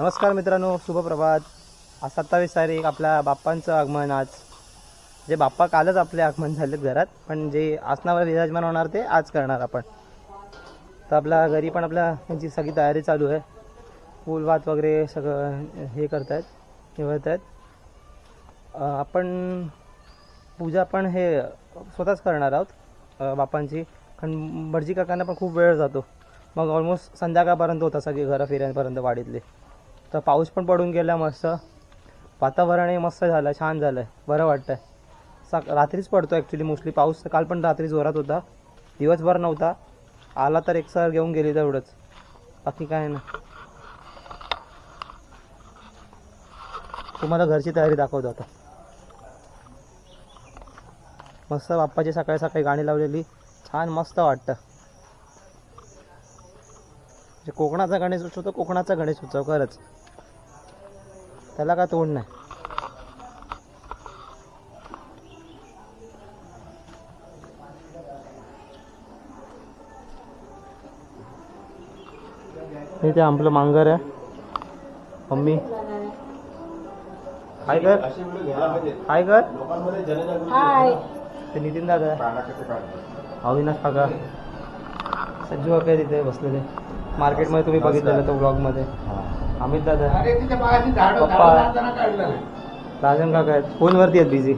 नमस्कार मित्रांनो शुभप्रभात आज सत्तावीस तारीख आपल्या बाप्पांचं आगमन आज. जे बाप्पा कालच आपले आगमन झालेत घरात पण जे आसनावर विराजमान होणार ते आज करणार आपण. तर आपल्या घरी पण आपल्या त्यांची सगळी तयारी चालू आहे. फुलवात वगैरे सगळं हे करतायत निवडत आहेत आपण पूजा पण हे स्वतःच करणार आहोत बाप्पांची. कारण भटजी काकांना पण खूप वेळ जातो. मग ऑलमोस्ट संध्याकाळपर्यंत होता सगळी घरं फिरायपर्यंत वाडीतले. तर पाऊस पण पडून गेला मस्त. वातावरणही मस्त झालं छान झालं. आहे बरं वाटतं आहे सक रात्रीच पडतो ॲक्च्युली मोस्टली पाऊस काल पण रात्री जोरात होता. दिवसभर नव्हता. आला तर एक सर घेऊन गेली तेवढंच. बाकी काय ना तुम्हाला घरची तयारी दाखवतो आता. मस्त बाप्पाची सकाळी सकाळी गाणी लावलेली. छान मस्त वाटतं. म्हणजे कोकणाचा गणेश उत्सव तर कोकणाचा गणेश उत्सव खरंच. त्याला काय तोड नाही. इथे आपलं मांगर आहे. मम्मी. हाय कर. हाय कर. ते नितीन दादा अविनाश काका. सज्जू काका तिथे बसलेले. मार्केटमध्ये तुम्ही बघितलेलं तो ब्लॉगमध्ये अमित दादा. पप्पा. राजन काका आहेत. फोनवरती आहेत बिझी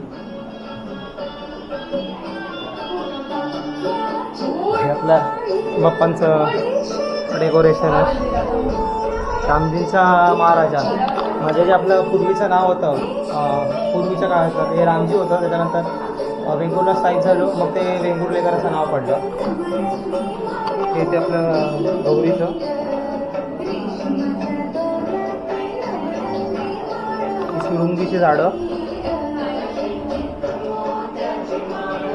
आपल्या बाप्पांचं डेकोरेशन आहे. रामजींचा महाराजा. म्हणजे जे आपलं पूर्वीचं नाव होतं अं, पूर्वीच्या काळात ते रामजी होतं. त्याच्यानंतर अं, वेंगुर्ला स्थायिक झालो. मग ते वेंगुर्लेकर असं नाव पडलं. हे ते आपलं गौरीचं. सुरुंगीची झाडं.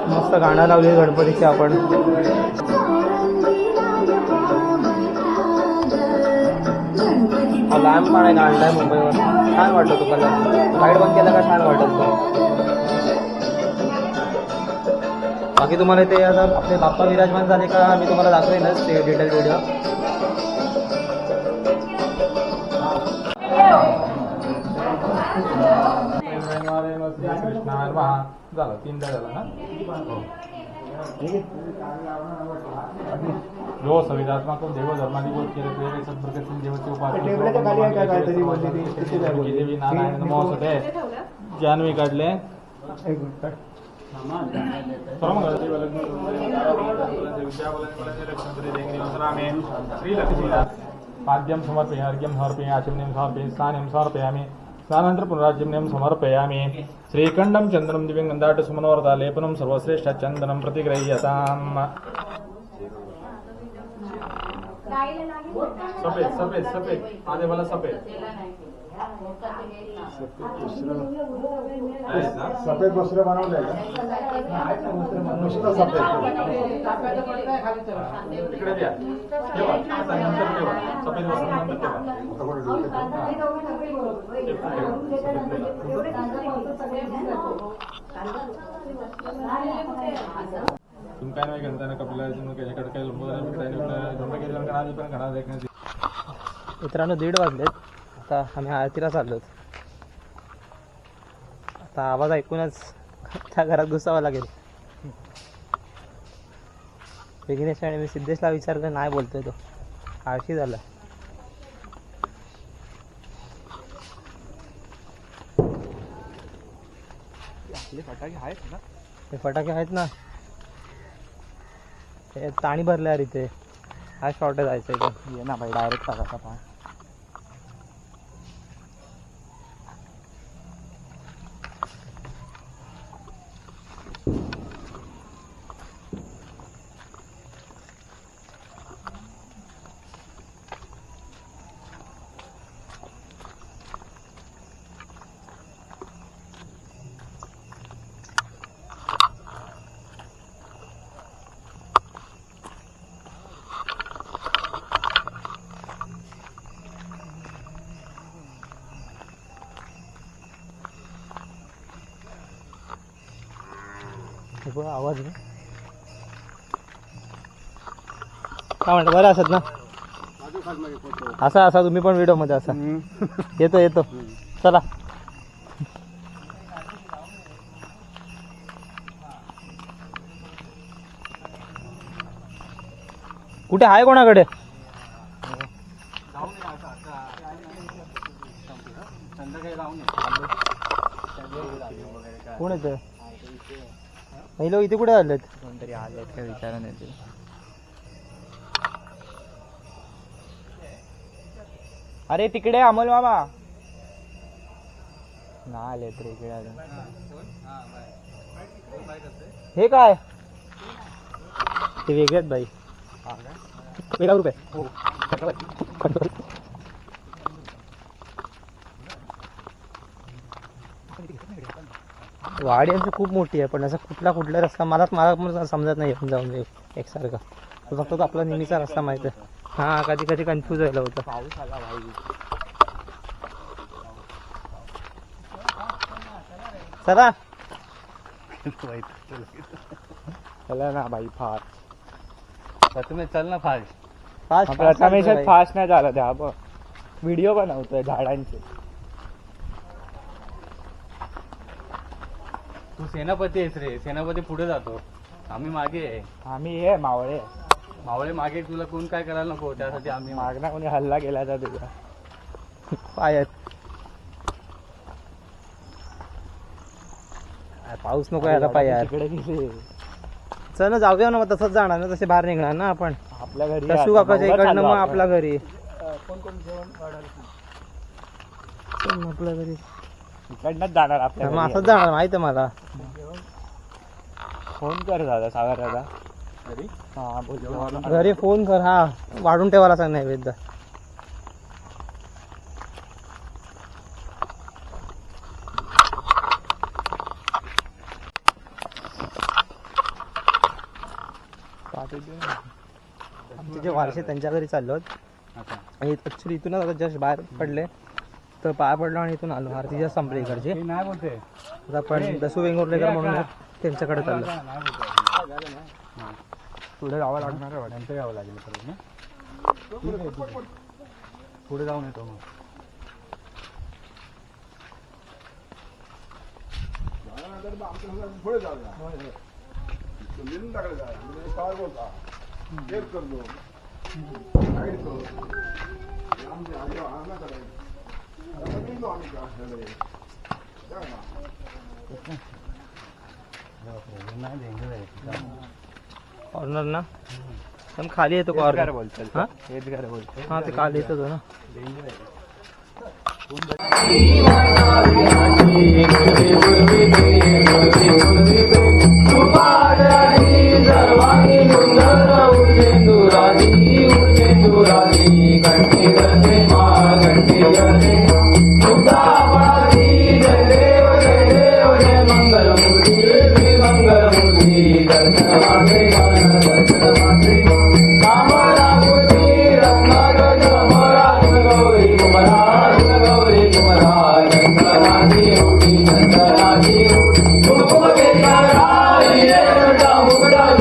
मस्त गाणं लावली गणपतीची आपण. लॅम्प पण आहे काढलाय मुंबईवर. छान वाटतो तो कलर लाइट बंद केला का छान वाटत तो बाकी तुम्हाला ते आता आपले बाप्पा विराजमान झाले का मी तुम्हाला दाखवेनच ते डिटेल व्हिडिओ झालं तीनदा झाला ना जो संविधात्मक देव धर्मादी बोल केले देवी जानवी काढले एक मिनिट काय? पाद्यं समर्पयामि अर्घ्यं समर्पयामि आचमनीं समर्पयामि स्नानं समर्पयामि स्नानानन्तरं पुनराजम्यं समर्पयामि। श्रीखण्डं चन्दनं दिव्यं गन्धाट सुमनोरता लेपनं सर्वश्रेष्ठ चन्दनं प्रतिगृह्यताम् सफेद सफेद सफेद। आधे वाला सफेद सफेद वस्त्र बनवलंय का नुसतं सफेद इकडे द्या ठेवा नंतर ठेवा सफेद वस्त्र नंतर ठेवा तुम काय नाही करताना कपिला तुम्ही त्याच्याकडे काही लोक घणा पण घडा देखण्याची मित्रांनो दीड वाजलेत. आता आम्ही आरतीला चाललो आता आवाज ऐकूनच त्या घरात घुसावं लागेल. विघ्नेश आणि मी सिद्धेशला विचारलं नाही बोलतोय तो. आळशी झाला फटाके आहेत ना? हे फटाके आहेत ना? हे ताणी भरल्या यार इथे. हा शॉर्ट जायचं ये ना भाई डायरेक्ट पाय हे आवाज आहे. काय म्हणतं बरं असत ना? असा असा तुम्ही पण व्हिडिओमध्ये असा येतो येतो. चला. कुठे आहे कोणाकडे? कोण येत महिला इथे कुठे आलेत? कोणतरी आले का विचारून येते अरे तिकडे अमोल मामा. ना आले तर इकडे अजून. हे काय? ते वेगळे आहेत बाई वेगळा ग्रुप वाडी यांची खूप मोठी आहे पण असं कुठला कुठला रस्ता मला मला पण समजत नाही येऊन जाऊन एक- एकसारखा. फक्त तो आपला नेहमीचा रस्ता माहीत आहे. हा कधी कधी कन्फ्यूज व्हायला होतं. पाऊस आला भाई चला. चला ना भाई फास्ट तुम्ही चल ना फास्ट फास्ट फास्ट नाही झाला त्या व्हिडिओ बनवतोय झाडांचे. सेनापती आहेस रे. सेनापती पुढे जातो. आम्ही मागे आहे. आम्ही हे मावळे. मावळे मागे तुला कोण काय करायला नको? त्यासाठी आम्ही मागे. मागना कोणी हल्ला केला तर तुझा. पायात पाऊस नको यायला पायात. तिकडे गेले. चल ना जाऊया ना मग तसंच जाणार ना तसे बाहेर निघणार ना आपण. आपल्या घरी आता काकाच्या इकडनं मग. आपल्या घरी. आपल्या घरी. इकडनंच जाणार आपल्या मग घरी. असंच जाणार माहिती आहे मला. फोन कर दादा सागर दादा. हा बोल. घरी फोन कर हा. वाढून ठेवायला सांग नैवेद्य. आमचे जे वारसे त्यांच्या घरी चाललो अच्छा. आणि ऍक्च्युली इथूनच आता जस्ट बाहेर पडले. तर पाया पडलो आणि इथून आलो. आरती जस्ट संपली इकडची. नाही बोलते आता आपण दसू वेंगुर्लेकर म्हणून त्यांच्याकडे चाललो. पुढे जावं लागणार. नंतर यावं लागेल परत. पुढे जाऊन येतो मग. पुढे जाऊया बोलता काय करतो? आमचे आजी आणा करायचं आता गेलो आम्ही क्लासला. जा ना. नाही डेंजर आहे कॉर्नर ना पण खाली येतो हेच घर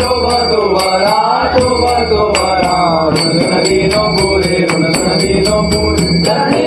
कॉर्नर बोलतोय हा? हेच घर बोलतोय हा ते खाली येतो तो ना निर्वाणी रक्षावी तुरवर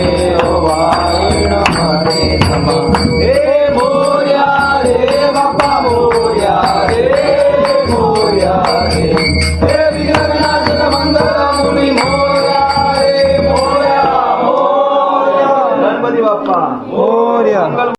Oh.